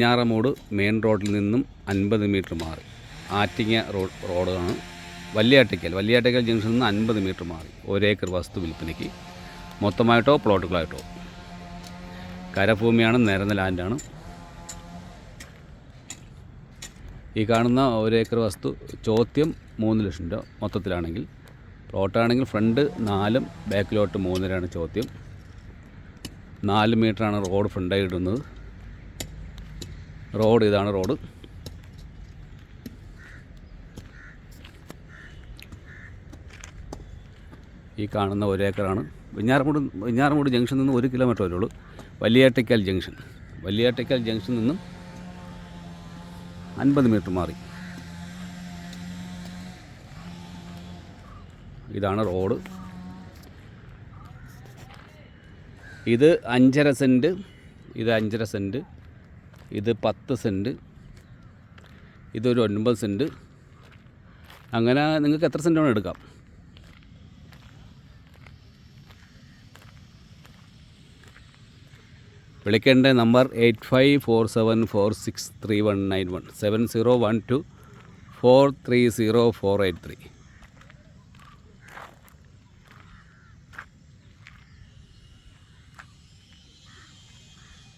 ഞാറമൂട് main റോഡിൽ നിന്നും അൻപത് മീറ്റർ മാറി. ആറ്റിങ്ങ റോഡ് റോഡാണ്. വലിയാട്ടിക്കൽ വലിയാട്ടിക്കൽ ജംഗ്ഷനിൽ നിന്ന് അൻപത് മീറ്റർ മാറി. ഒരേക്കർ വസ്തു വിൽപ്പനയ്ക്ക്. മൊത്തമായിട്ടോ പ്ലോട്ടുകളായിട്ടോ. കരഭൂമിയാണ് നിരന്ന ലാൻഡാണ്. ഈ കാണുന്ന ഒരേക്കർ വസ്തു ചോദ്യം മൂന്ന് ലക്ഷം രൂപ മൊത്തത്തിലാണെങ്കിൽ. പ്ലോട്ടാണെങ്കിൽ ഫ്രണ്ട് നാലും ബാക്കിലോട്ട് മൂന്നരയാണ് ചോദ്യം. നാല് മീറ്ററാണ് റോഡ് ഫ്രണ്ടായി ഇടുന്നത്. റോഡ് ഇതാണ് റോഡ്. ഈ കാണുന്ന ഒരേക്കറാണ് വെഞ്ഞാറമൂട് വെഞ്ഞാറമൂട് ജംഗ്ഷനിൽ നിന്ന് ഒരു കിലോമീറ്റർ ഉള്ളൂ. വലിയാട്ടയ്ക്കൽ ജംഗ്ഷൻ. വലിയാട്ടയ്ക്കൽ ജംഗ്ഷനിൽ നിന്നും അൻപത് മീറ്റർ മാറി. ഇതാണ് റോഡ്. ഇത് അഞ്ചര സെന്റ് ഇത് അഞ്ചര സെന്റ് ഇത് പത്ത് സെന്റ് ഇതൊരു ഒൻപത് സെന്റ് അങ്ങനെ നിങ്ങൾക്ക് എത്ര സെന്റ് വേണം എടുക്കാം. വിളിക്കേണ്ട number eight five four seven four six three one nine one seven zero one two four three zero four eight three.